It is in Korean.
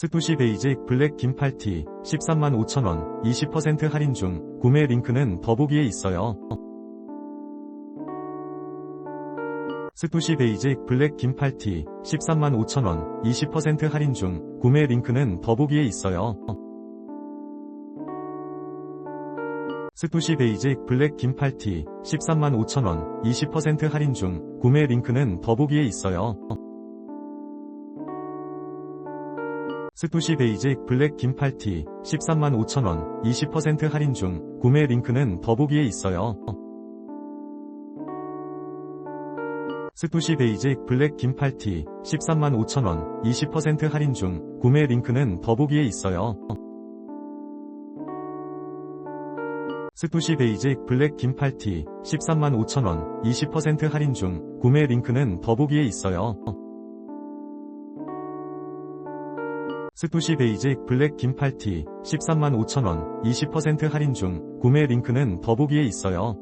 스투시 베이직 블랙 긴 팔티 13만 5천원 20% 할인 중 구매 링크는 더보기에 있어요. 스투시 베이직 블랙 긴 팔티 13만 5천원 20% 할인 중 구매 링크는 더보기에 있어요. 스투시 베이직 블랙 긴 팔티 13만 5천원 20% 할인 중 구매 링크는 더보기에 있어요. 스투시 베이직 블랙 긴팔티 13만 5천원 20% 할인 중 구매 링크는 더보기에 있어요. 스투시 베이직 블랙 긴팔티 13만 5천원 20% 할인 중 구매 링크는 더보기에 있어요. 스투시 베이직 블랙 긴팔티 13만 5천원 20% 할인 중 구매 링크는 더보기에 있어요. 스투시 베이직 블랙 긴 팔티 13만 5천원 20% 할인 중 구매 링크는 더보기에 있어요.